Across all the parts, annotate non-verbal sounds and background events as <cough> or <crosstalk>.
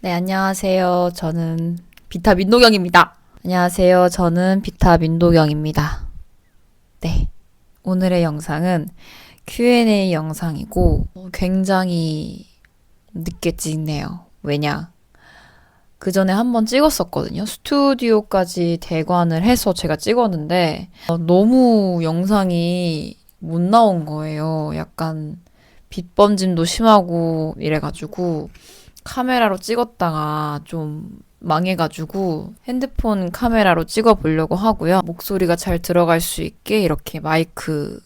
네, 안녕하세요. 저는 비타 민도경입니다. 안녕하세요. 저는 비타 민도경입니다. 네. 오늘의 영상은 Q&A 영상이고 어, 굉장히 늦게 찍네요. 왜냐? 그 전에 한 번 찍었었거든요. 스튜디오까지 대관을 해서 제가 찍었는데 어, 너무 영상이 못 나온 거예요. 약간 빛 번짐도 심하고 이래가지고 카메라로 찍었다가 좀 망해가지고 핸드폰 카메라로 찍어 보려고 하고요. 목소리가 잘 들어갈 수 있게 이렇게 마이크도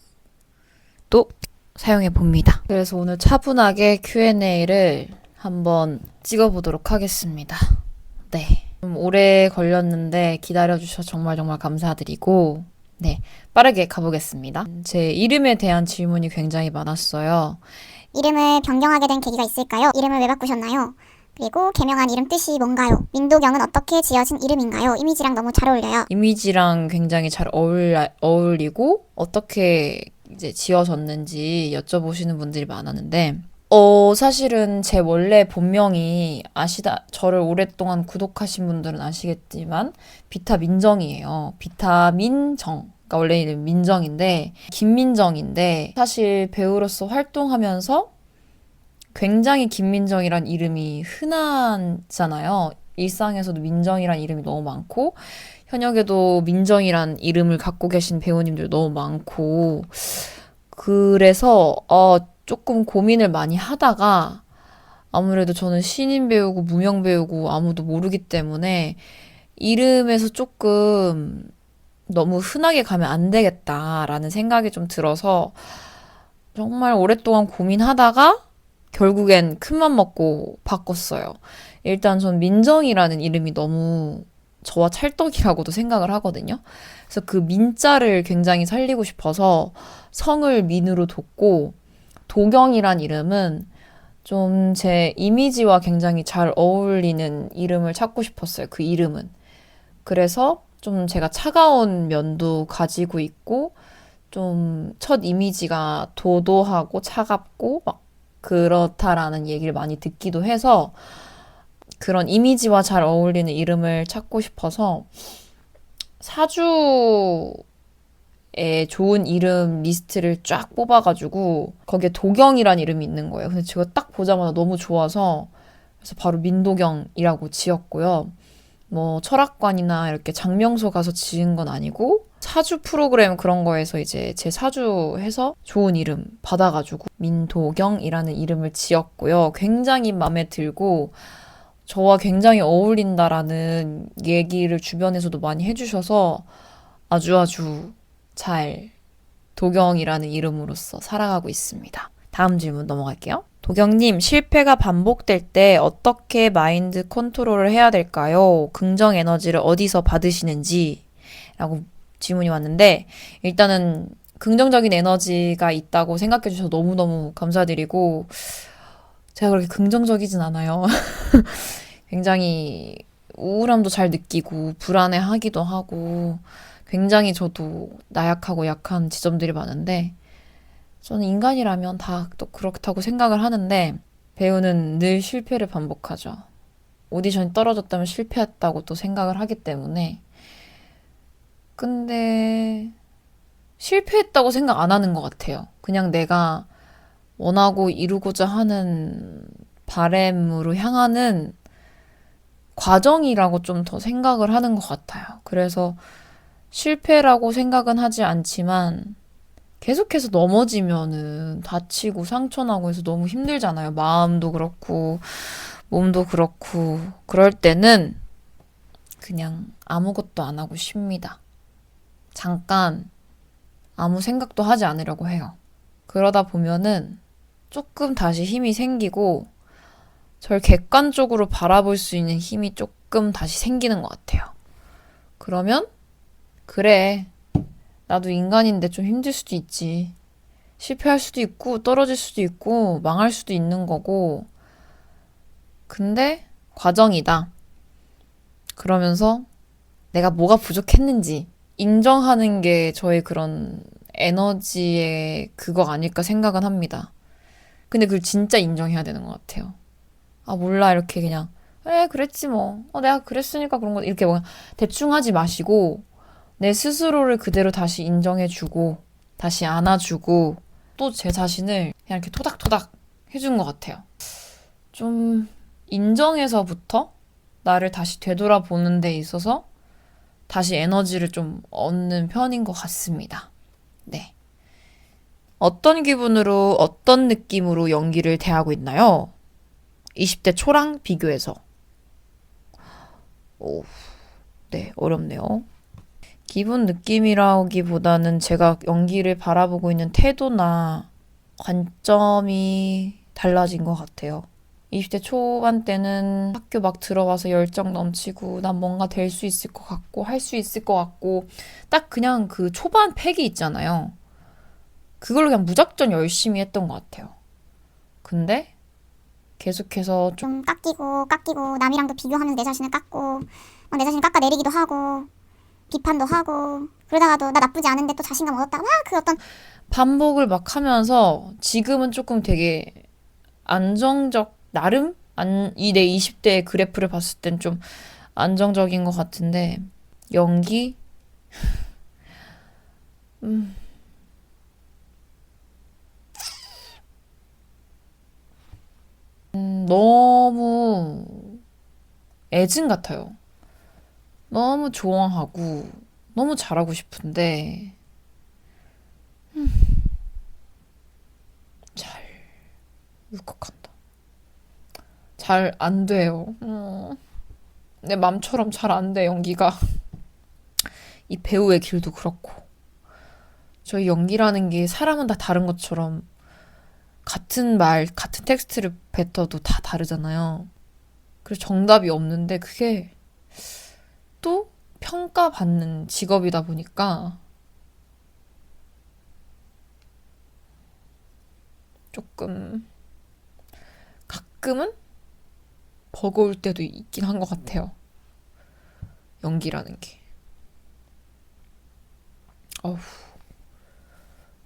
사용해 봅니다. 그래서 오늘 차분하게 Q&A를 한번 찍어 보도록 하겠습니다. 네. 좀 오래 걸렸는데 기다려주셔서 정말 정말 감사드리고, 네. 빠르게 가보겠습니다. 제 이름에 대한 질문이 굉장히 많았어요. 이름을 변경하게 된 계기가 있을까요? 이름을 왜 바꾸셨나요? 그리고 개명한 이름 뜻이 뭔가요? 민도경은 어떻게 지어진 이름인가요? 이미지랑 너무 잘 어울려요. 이미지랑 굉장히 잘 어울라, 어울리고 어떻게 이제 지어졌는지 여쭤보시는 분들이 많았는데 어 사실은 제 원래 본명이 아시다 저를 오랫동안 구독하신 분들은 아시겠지만 비타 민정이에요. 비타 민정. 그러니까 원래 이름 민정인데 김민정인데 사실 배우로서 활동하면서 굉장히 김민정이란 이름이 흔하잖아요. 일상에서도 민정이란 이름이 너무 많고 현역에도 민정이란 이름을 갖고 계신 배우님들 너무 많고 그래서 어 조금 고민을 많이 하다가 아무래도 저는 신인 배우고 무명 배우고 아무도 모르기 때문에 이름에서 조금 너무 흔하게 가면 안 되겠다라는 생각이 좀 들어서 정말 오랫동안 고민하다가 결국엔 큰맘 먹고 바꿨어요. 일단 전 민정이라는 이름이 너무 저와 찰떡이라고도 생각을 하거든요. 그래서 그 민자를 굉장히 살리고 싶어서 성을 민으로 뒀고 도경이란 이름은 좀 제 이미지와 굉장히 잘 어울리는 이름을 찾고 싶었어요. 그 이름은. 그래서 좀 제가 차가운 면도 가지고 있고 좀 첫 이미지가 도도하고 차갑고 막 그렇다라는 얘기를 많이 듣기도 해서 그런 이미지와 잘 어울리는 이름을 찾고 싶어서 사주에 좋은 이름 리스트를 쫙 뽑아가지고 거기에 도경이란 이름이 있는 거예요. 근데 제가 딱 보자마자 너무 좋아서 그래서 바로 민도경이라고 지었고요. 뭐 철학관이나 이렇게 장명소 가서 지은 건 아니고 사주 프로그램 그런 거에서 이제 제 사주 해서 좋은 이름 받아가지고 민도경이라는 이름을 지었고요. 굉장히 마음에 들고 저와 굉장히 어울린다라는 얘기를 주변에서도 많이 해주셔서 아주 아주 잘 도경이라는 이름으로서 살아가고 있습니다. 다음 질문 넘어갈게요. 도경님, 실패가 반복될 때 어떻게 마인드 컨트롤을 해야 될까요? 긍정 에너지를 어디서 받으시는지? 라고 질문이 왔는데, 일단은 긍정적인 에너지가 있다고 생각해 주셔서 너무너무 감사드리고, 제가 그렇게 긍정적이진 않아요. <laughs> 굉장히 우울함도 잘 느끼고, 불안해 하기도 하고, 굉장히 저도 나약하고 약한 지점들이 많은데, 저는 인간이라면 다 또 그렇다고 생각을 하는데 배우는 늘 실패를 반복하죠. 오디션이 떨어졌다면 실패했다고 또 생각을 하기 때문에 근데 실패했다고 생각 안 하는 것 같아요. 그냥 내가 원하고 이루고자 하는 바램으로 향하는 과정이라고 좀 더 생각을 하는 것 같아요. 그래서 실패라고 생각은 하지 않지만 계속해서 넘어지면은 다치고 상처나고 해서 너무 힘들잖아요. 마음도 그렇고, 몸도 그렇고, 그럴 때는 그냥 아무것도 안 하고 쉽니다. 잠깐 아무 생각도 하지 않으려고 해요. 그러다 보면은 조금 다시 힘이 생기고, 절 객관적으로 바라볼 수 있는 힘이 조금 다시 생기는 것 같아요. 그러면, 그래. 나도 인간인데 좀 힘들 수도 있지. 실패할 수도 있고, 떨어질 수도 있고, 망할 수도 있는 거고. 근데 과정이다. 그러면서 내가 뭐가 부족했는지 인정하는 게 저의 그런 에너지의 그거 아닐까 생각은 합니다. 근데 그걸 진짜 인정해야 되는 것 같아요. 아, 몰라. 이렇게 그냥 그래, 그랬지 뭐. 어, 내가 그랬으니까 그런 거. 이렇게 뭐 대충 하지 마시고, 내 스스로를 그대로 다시 인정해주고, 다시 안아주고, 또 제 자신을 그냥 이렇게 토닥토닥 해준 것 같아요. 좀 인정해서부터 나를 다시 되돌아보는 데 있어서 다시 에너지를 좀 얻는 편인 것 같습니다. 네. 어떤 기분으로, 어떤 느낌으로 연기를 대하고 있나요? 20대 초랑 비교해서. 오, 네, 어렵네요. 기분 느낌이라기보다는 제가 연기를 바라보고 있는 태도나 관점이 달라진 것 같아요. 20대 초반 때는 학교 막 들어와서 열정 넘치고 난 뭔가 될 수 있을 것 같고 할 수 있을 것 같고 딱 그냥 그 초반 패기 있잖아요. 그걸로 그냥 무작정 열심히 했던 것 같아요. 근데 계속해서 좀좀 깎이고 깎이고 남이랑도 비교하면서 내 자신을 깎고 어, 내 자신을 깎아내리기도 하고 비판도 하고 그러다가도 나 나쁘지 않은데 또 자신감 얻었다가 막그 어떤 반복을 막 하면서 지금은 조금 되게 안정적, 나름? 안, 이내 20대의 그래프를 봤을 땐 좀 안정적인 것 같은데, 연기? <laughs> 음. 음, 너무 애증 같아요. 너무 좋아하고, 너무 잘하고 싶은데, 잘 울컥한다. 잘 안 돼요. 음, 내 맘처럼 잘 안 돼, 연기가. 이 배우의 길도 그렇고. 저희 연기라는 게 사람은 다 다른 것처럼 같은 말, 같은 텍스트를 뱉어도 다 다르잖아요. 그래서 정답이 없는데 그게 또 평가받는 직업이다 보니까 조금 가끔은 버거울 때도 있긴 한 것 같아요. 연기라는 게. 어우,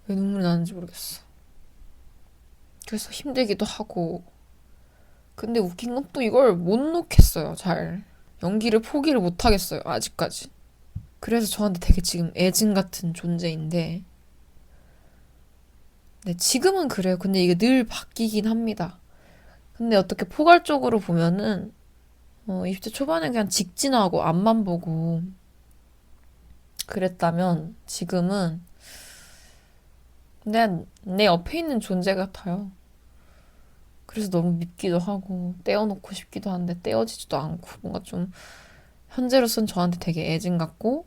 왜 눈물이 나는지 모르겠어. 그래서 힘들기도 하고. 근데 웃긴 건 또 이걸 못 놓겠어요, 잘. 연기를 포기를 못 하겠어요, 아직까지. 그래서 저한테 되게 지금 애증 같은 존재인데, 네, 지금은 그래요. 근데 이게 늘 바뀌긴 합니다. 근데 어떻게 포괄적으로 보면은, 어, 20대 초반에 그냥 직진하고 앞만 보고 그랬다면 지금은 그냥 내 옆에 있는 존재 같아요. 그래서 너무 밉기도 하고 떼어놓고 싶기도 한데 떼어지지도 않고 뭔가 좀 현재로선 저한테 되게 애증 같고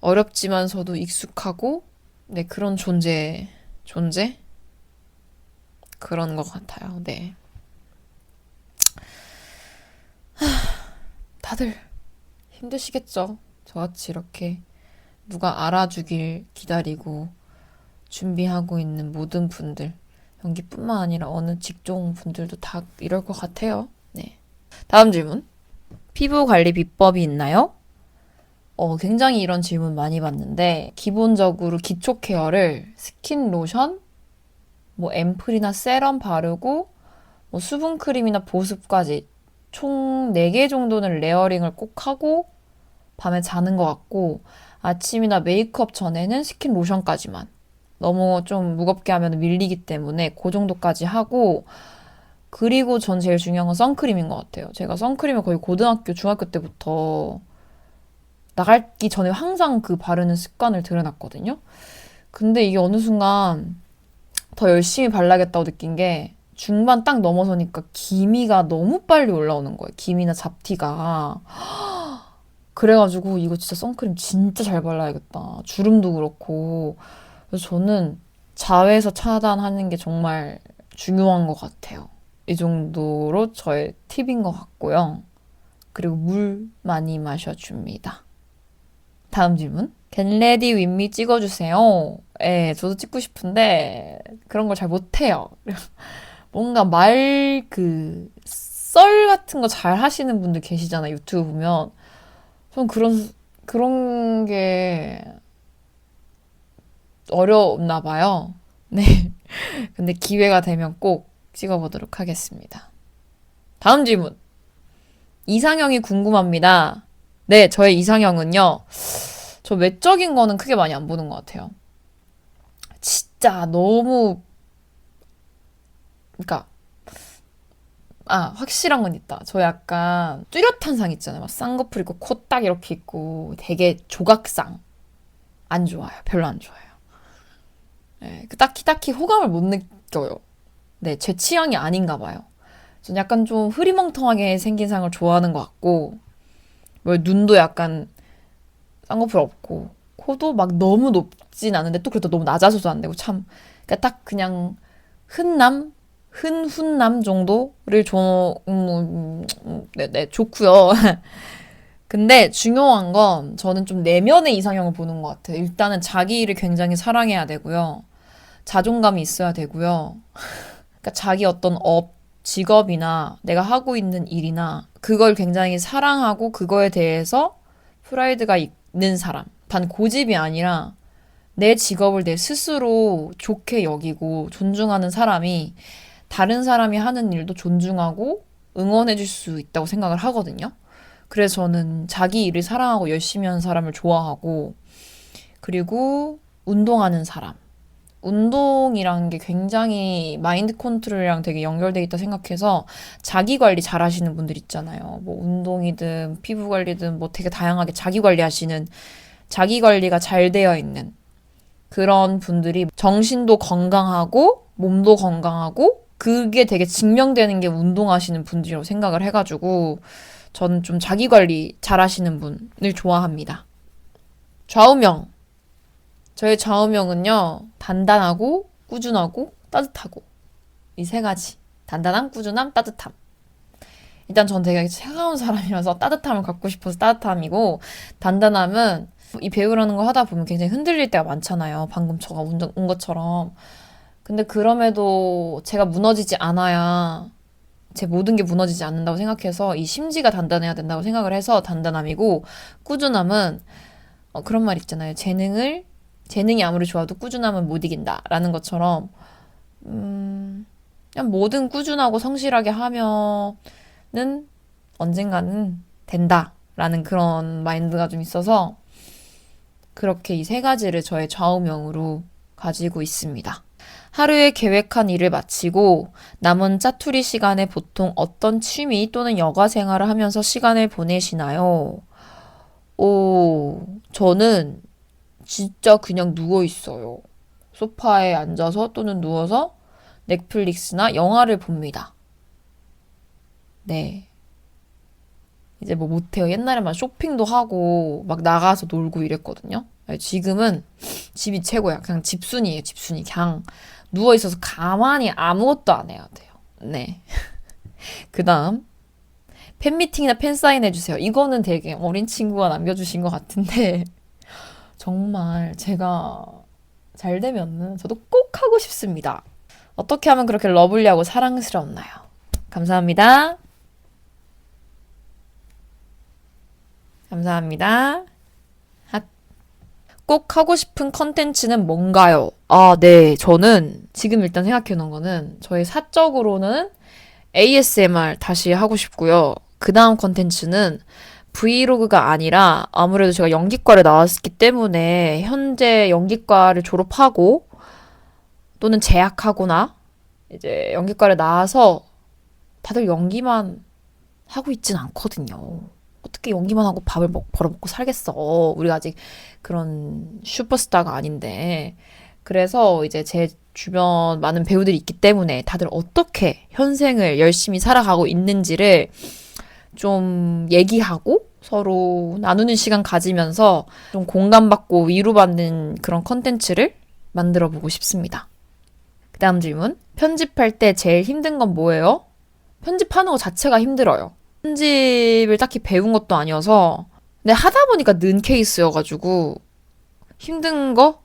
어렵지만서도 익숙하고 네, 그런 존재, 존재? 그런 것 같아요. 네. 하, 다들 힘드시겠죠? 저같이 이렇게 누가 알아주길 기다리고 준비하고 있는 모든 분들, 연기뿐만 아니라 어느 직종 분들도 다 이럴 것 같아요. 네. 다음 질문. 피부 관리 비법이 있나요? 어, 굉장히 이런 질문 많이 받는데, 기본적으로 기초 케어를 스킨 로션, 뭐 앰플이나 세럼 바르고, 뭐 수분 크림이나 보습까지 총 4개 정도는 레어링을 꼭 하고, 밤에 자는 것 같고, 아침이나 메이크업 전에는 스킨 로션까지만. 너무 좀 무겁게 하면 밀리기 때문에 그 정도까지 하고, 그리고 전 제일 중요한 건 선크림인 것 같아요. 제가 선크림을 거의 고등학교, 중학교 때부터 나가기 전에 항상 그 바르는 습관을 들여놨거든요. 근데 이게 어느 순간 더 열심히 발라야겠다고 느낀 게 중반 딱 넘어서니까 기미가 너무 빨리 올라오는 거예요. 기미나 잡티가. <gasps> 그래가지고 이거 진짜 선크림 진짜 잘 발라야겠다. 주름도 그렇고. 그래서 저는 자외에서 차단하는 게 정말 중요한 것 같아요. 이 정도로 저의 팁인 것 같고요. 그리고 물 많이 마셔줍니다. 다음 질문. 겟레디 윗미 찍어주세요. 예, 저도 찍고 싶은데 그런 걸 잘 못해요. <laughs> 뭔가 말 그 썰 같은 거 잘 하시는 분들 계시잖아요. 유튜브 보면. 전 그런 그런 게 어렵나 봐요. 네. <laughs> 근데 기회가 되면 꼭 찍어보도록 하겠습니다. 다음 질문. 이상형이 궁금합니다. 네, 저의 이상형은요. 저 외적인 거는 크게 많이 안 보는 것 같아요. 진짜 너무, 그러니까, 아, 확실한 건 있다. 저 약간 뚜렷한 상 있잖아요. 막 쌍꺼풀 있고 코 딱 이렇게 있고 되게 조각상. 안 좋아요. 별로 안 좋아요. 네, 그 딱히 딱히 호감을 못 느껴요. 네, 제 취향이 아닌가 봐요. 전 약간 좀 흐리멍텅하게 생긴 상을 좋아하는 것 같고, 뭐 눈도 약간 쌍꺼풀 없고, 코도 막 너무 높진 않은데 또 그래도 너무 낮아서도 안 되고 참, 그러니까 딱 그냥 흔남, 흔훈남 정도를 줘, 음, 음, 네, 네, 좋고요. <laughs> 근데 중요한 건 저는 좀 내면의 이상형을 보는 것 같아요. 일단은 자기 일을 굉장히 사랑해야 되고요. 자존감이 있어야 되고요. 그러니까 자기 어떤 업, 직업이나 내가 하고 있는 일이나 그걸 굉장히 사랑하고 그거에 대해서 프라이드가 있는 사람. 단 고집이 아니라 내 직업을 내 스스로 좋게 여기고 존중하는 사람이 다른 사람이 하는 일도 존중하고 응원해 줄 수 있다고 생각을 하거든요. 그래서 저는 자기 일을 사랑하고 열심히 하는 사람을 좋아하고 그리고 운동하는 사람. 운동이란 게 굉장히 마인드 컨트롤이랑 되게 연결돼 있다 생각해서 자기 관리 잘 하시는 분들 있잖아요. 뭐 운동이든 피부 관리든 뭐 되게 다양하게 자기 관리 하시는 자기 관리가 잘 되어 있는 그런 분들이 정신도 건강하고 몸도 건강하고 그게 되게 증명되는 게 운동하시는 분들이라고 생각을 해가지고 저는 좀 자기 관리 잘 하시는 분을 좋아합니다. 좌우명. 저의 좌우명은요, 단단하고, 꾸준하고, 따뜻하고. 이 세 가지. 단단함, 꾸준함, 따뜻함. 일단 전 되게 차가운 사람이라서 따뜻함을 갖고 싶어서 따뜻함이고, 단단함은 이 배우라는 거 하다 보면 굉장히 흔들릴 때가 많잖아요. 방금 저가 운, 운 것처럼. 근데 그럼에도 제가 무너지지 않아야 제 모든 게 무너지지 않는다고 생각해서 이 심지가 단단해야 된다고 생각을 해서 단단함이고, 꾸준함은 어, 그런 말 있잖아요. 재능을 재능이 아무리 좋아도 꾸준함은 못 이긴다 라는 것처럼 음, 그냥 뭐든 꾸준하고 성실하게 하면은 언젠가는 된다 라는 그런 마인드가 좀 있어서 그렇게 이 세 가지를 저의 좌우명으로 가지고 있습니다. 하루에 계획한 일을 마치고 남은 짜투리 시간에 보통 어떤 취미 또는 여가 생활을 하면서 시간을 보내시나요? 오, 저는 진짜 그냥 누워 있어요. 소파에 앉아서 또는 누워서 넷플릭스나 영화를 봅니다. 네. 이제 뭐 못해요. 옛날에만 쇼핑도 하고 막 나가서 놀고 이랬거든요. 지금은 집이 최고야. 그냥 집순이에요. 집순이. 그냥 누워 있어서 가만히 아무것도 안 해야 돼요. 네. <laughs> 그 다음. 팬미팅이나 팬사인 해주세요. 이거는 되게 어린 친구가 남겨주신 것 같은데. 정말 제가 잘 되면은 저도 꼭 하고 싶습니다. 어떻게 하면 그렇게 러블리하고 사랑스럽나요? 감사합니다. 감사합니다. 핫. 꼭 하고 싶은 컨텐츠는 뭔가요? 아, 네. 저는 지금 일단 생각해 놓은 거는 저희 사적으로는 ASMR 다시 하고 싶고요. 그 다음 컨텐츠는 브이로그가 아니라 아무래도 제가 연기과를 나왔기 때문에 현재 연기과를 졸업하고 또는 재학하거나 이제 연기과를 나와서 다들 연기만 하고 있진 않거든요. 어떻게 연기만 하고 밥을 먹, 벌어먹고 살겠어. 우리가 아직 그런 슈퍼스타가 아닌데. 그래서 이제 제 주변 많은 배우들이 있기 때문에 다들 어떻게 현생을 열심히 살아가고 있는지를 좀 얘기하고 서로 나누는 시간 가지면서 좀 공감받고 위로받는 그런 컨텐츠를 만들어 보고 싶습니다. 그 다음 질문. 편집할 때 제일 힘든 건 뭐예요? 편집하는 거 자체가 힘들어요. 편집을 딱히 배운 것도 아니어서 근데 하다 보니까 는 케이스여가지고 힘든 거?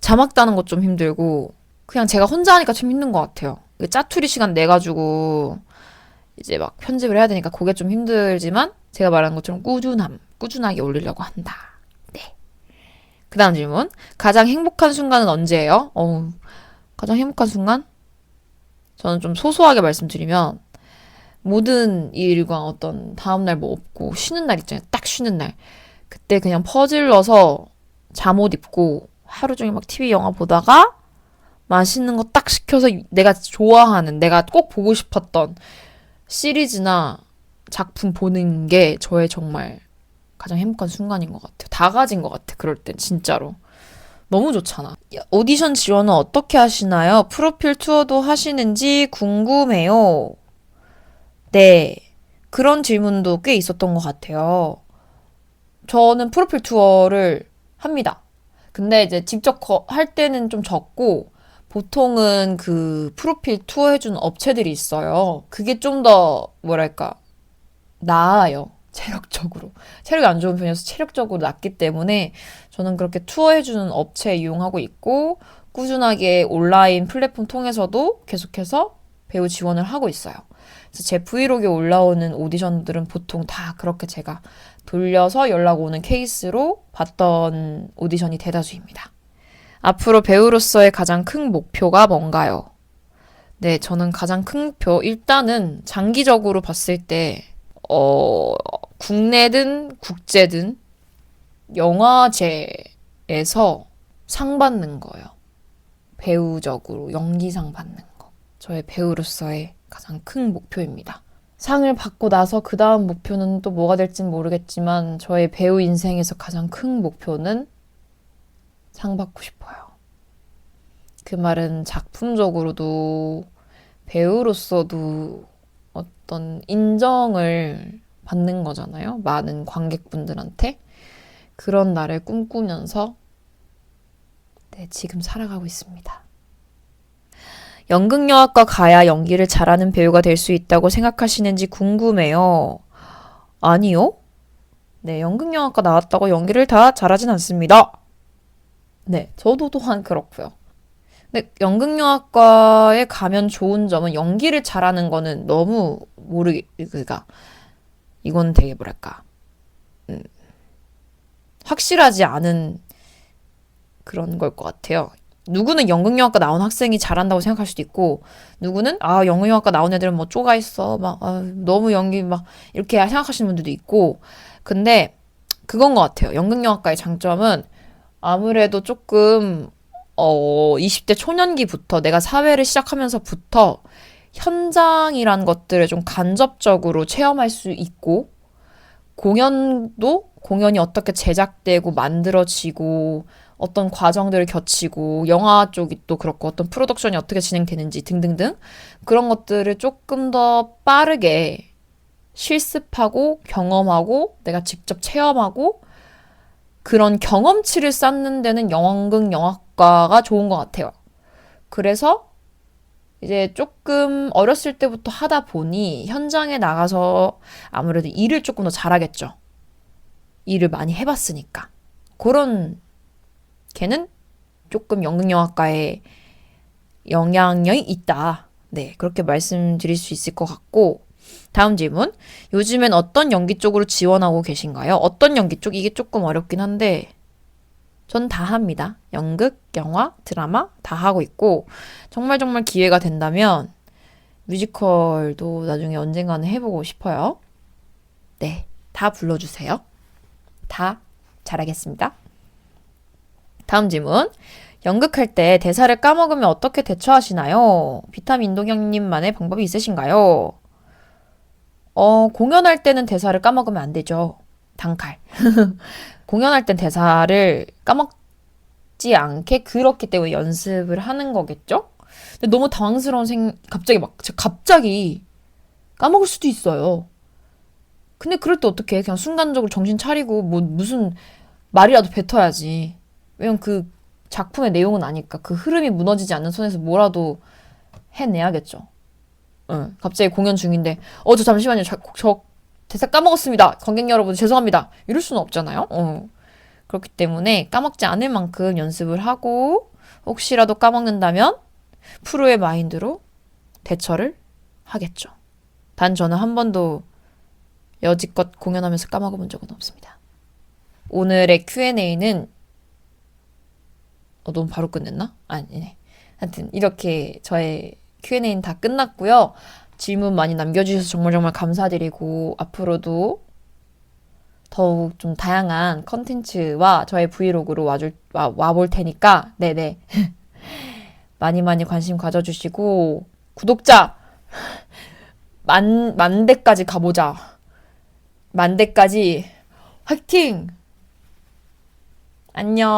자막 따는 것 좀 힘들고 그냥 제가 혼자 하니까 좀 힘든 것 같아요. 짜투리 시간 내 가지고 이제 막 편집을 해야 되니까 그게 좀 힘들지만 제가 말한 것처럼 꾸준함, 꾸준하게 올리려고 한다. 네. 그 다음 질문. 가장 행복한 순간은 언제예요? 어우, 가장 행복한 순간? 저는 좀 소소하게 말씀드리면, 모든 일과 어떤 다음날 뭐 없고 쉬는 날 있잖아요. 딱 쉬는 날. 그때 그냥 퍼질러서 잠 옷 입고 하루 종일 막 TV 영화 보다가 맛있는 거 딱 시켜서 내가 좋아하는, 내가 꼭 보고 싶었던 시리즈나 작품 보는 게 저의 정말 가장 행복한 순간인 것 같아요. 다 가진 것 같아, 그럴 땐, 진짜로. 너무 좋잖아. 야, 오디션 지원은 어떻게 하시나요? 프로필 투어도 하시는지 궁금해요. 네. 그런 질문도 꽤 있었던 것 같아요. 저는 프로필 투어를 합니다. 근데 이제 직접 거- 할 때는 좀 적고, 보통은 그 프로필 투어 해주는 업체들이 있어요. 그게 좀 더, 뭐랄까, 나아요. 체력적으로. 체력이 안 좋은 편이어서 체력적으로 낮기 때문에 저는 그렇게 투어 해주는 업체 이용하고 있고, 꾸준하게 온라인 플랫폼 통해서도 계속해서 배우 지원을 하고 있어요. 그래서 제 브이로그에 올라오는 오디션들은 보통 다 그렇게 제가 돌려서 연락 오는 케이스로 봤던 오디션이 대다수입니다. 앞으로 배우로서의 가장 큰 목표가 뭔가요? 네, 저는 가장 큰 목표, 일단은 장기적으로 봤을 때, 어, 국내든 국제든 영화제에서 상 받는 거예요. 배우적으로 연기상 받는 거. 저의 배우로서의 가장 큰 목표입니다. 상을 받고 나서 그 다음 목표는 또 뭐가 될진 모르겠지만 저의 배우 인생에서 가장 큰 목표는 상 받고 싶어요. 그 말은 작품적으로도 배우로서도 어떤 인정을 받는 거잖아요. 많은 관객분들한테. 그런 날을 꿈꾸면서 네, 지금 살아가고 있습니다. 연극영화과 가야 연기를 잘하는 배우가 될 수 있다고 생각하시는지 궁금해요. 아니요? 네, 연극영화과 나왔다고 연기를 다 잘하진 않습니다. 네, 저도 또한 그렇고요. 근데 연극영화과에 가면 좋은 점은 연기를 잘하는 거는 너무 모르게, 그니까, 이건 되게 뭐랄까, 음, 확실하지 않은 그런 걸 것 같아요. 누구는 연극영화과 나온 학생이 잘한다고 생각할 수도 있고, 누구는, 아, 연극영화과 나온 애들은 뭐 쪼가 있어. 막, 아, 너무 연기 막, 이렇게 생각하시는 분들도 있고, 근데, 그건 것 같아요. 연극영화과의 장점은 아무래도 조금, 어, 20대 초년기부터 내가 사회를 시작하면서부터 현장이란 것들을 좀 간접적으로 체험할 수 있고, 공연도 공연이 어떻게 제작되고 만들어지고, 어떤 과정들을 거치고, 영화 쪽이 또 그렇고, 어떤 프로덕션이 어떻게 진행되는지 등등등, 그런 것들을 조금 더 빠르게 실습하고, 경험하고, 내가 직접 체험하고, 그런 경험치를 쌓는 데는 연극 영화과가 좋은 것 같아요. 그래서 이제 조금 어렸을 때부터 하다 보니 현장에 나가서 아무래도 일을 조금 더 잘하겠죠. 일을 많이 해봤으니까. 그런 걔는 조금 연극영화과에 영향력이 있다. 네, 그렇게 말씀드릴 수 있을 것 같고, 다음 질문. 요즘엔 어떤 연기 쪽으로 지원하고 계신가요? 어떤 연기 쪽? 이게 조금 어렵긴 한데, 전 다 합니다. 연극, 영화, 드라마 다 하고 있고, 정말 정말 기회가 된다면, 뮤지컬도 나중에 언젠가는 해보고 싶어요. 네, 다 불러주세요. 다 잘하겠습니다. 다음 질문. 연극할 때 대사를 까먹으면 어떻게 대처하시나요? 비타민 동영님만의 방법이 있으신가요? 어, 공연할 때는 대사를 까먹으면 안 되죠. 단칼. <laughs> 공연할 땐 대사를 까먹지 않게 그렇기 때문에 연습을 하는 거겠죠? 근데 너무 당황스러운 생, 갑자기 막, 갑자기 까먹을 수도 있어요. 근데 그럴 때 어떻게 그냥 순간적으로 정신 차리고 뭐 무슨 말이라도 뱉어야지. 왜냐면 그 작품의 내용은 아니까 그 흐름이 무너지지 않는 선에서 뭐라도 해내야겠죠. 응. 갑자기 공연 중인데 어 저 잠시만요. 저, 저 대사 까먹었습니다. 관객 여러분 죄송합니다. 이럴 수는 없잖아요. 어. 그렇기 때문에 까먹지 않을 만큼 연습을 하고 혹시라도 까먹는다면 프로의 마인드로 대처를 하겠죠. 단 저는 한 번도 여지껏 공연하면서 까먹어본 적은 없습니다. 오늘의 Q&A는 어, 너무 바로 끝냈나? 아니네. 하여튼 이렇게 저의 Q&A는 다 끝났고요. 질문 많이 남겨주셔서 정말 정말 감사드리고 앞으로도 더욱 좀 다양한 컨텐츠와 저의 브이로그로 와줄 와, 와볼 테니까 네네. <laughs> 많이 많이 관심 가져주시고 구독자! 만 만 대까지 가보자. 만 대까지. 화이팅! 안녕